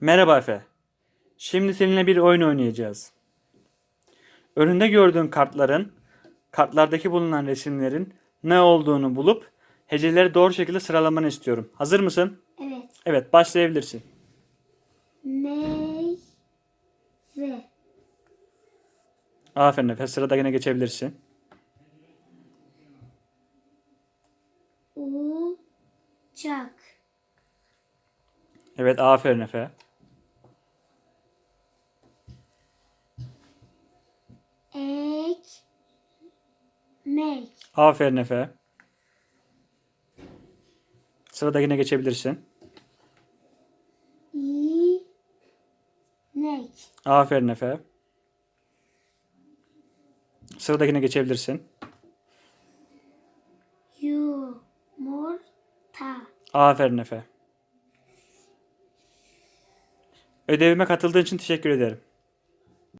Merhaba Efe. Şimdi seninle bir oyun oynayacağız. Önünde gördüğün kartların, kartlardaki bulunan resimlerin ne olduğunu bulup heceleri doğru şekilde sıralamanı istiyorum. Hazır mısın? Evet. Evet, başlayabilirsin. Meyve. Aferin Efe. Sıradakine geçebilirsin. Uçak. Evet, aferin Efe. Ekmek. Aferin Efe. Sıradakine geçebilirsin. İnek. Aferin Efe. Sıradakine geçebilirsin. Yumurta. Aferin Efe. Ödevime katıldığın için teşekkür ederim.